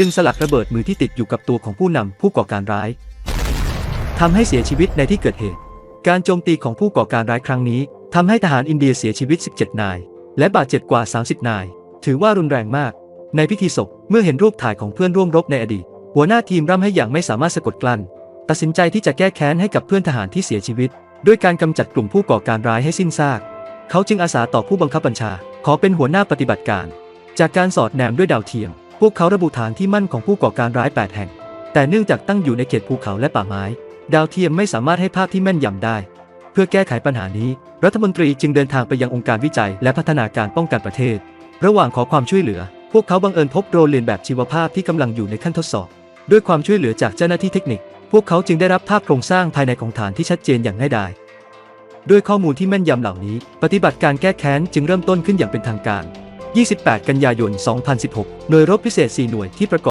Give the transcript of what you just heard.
ดึงสลักระเบิดมือที่ติดอยู่กับตัวของผู้นำผู้ก่อการร้ายทำให้เสียชีวิตในที่เกิดเหตุ การโจมตีของผู้ก่อการร้ายครั้งนี้ทำให้ทหารอินเดียเสียชีวิต 17 นาย และบาดเจ็บกว่า 30 นาย ถือว่ารุนแรงมาก ในพิธีศพเมื่อเห็นรูปถ่ายของเพื่อนร่วมรบในอดีต หัวหน้าทีมร่ำให้อย่างไม่สามารถสะกดกลั้น ตัดสินใจที่จะแก้แค้นให้กับเพื่อนทหารที่เสียชีวิต ด้วยการกำจัดกลุ่มผู้ก่อการร้ายให้สิ้นซาก เขาจึงอาสาต่อผู้บังคับบัญชา ขอเป็นหัวหน้าปฏิบัติการ จากการสอดแนมด้วยดาวเทียม วกเขาระบุฐานที่มั่นของผู้ก่อการร้าย 8 แห่ง แต่เนื่องจากตั้งอยู่ในเขตภูเขาและป่าไม้ ดาวเทียมไม่สามารถให้ภาพที่แม่นยำได้ เพื่อแก้ไขปัญหานี้ รัฐมนตรีจึงเดินทางไปยังองค์การวิจัย และพัฒนาการป้องกันประเทศ ระหว่างขอความช่วยเหลือ พวกเขาบังเอิญพบโดรนเลียนแบบชีวภาพที่กำลังอยู่ในขั้นทดสอบ ด้วยความช่วยเหลือจากเจ้าหน้าที่เทคนิค พวกเขาจึงได้รับภาพโครงสร้างภายในของฐานที่ชัดเจนอย่างง่ายดายด้วยข้อมูลที่แม่นยำเหล่านี้ ปฏิบัติการแก้แค้นจึงเริ่มต้นขึ้นอย่างเป็นทางการ 28 กันยายน 2016 หน่วยรบพิเศษ 4 หน่วยที่ประกอบ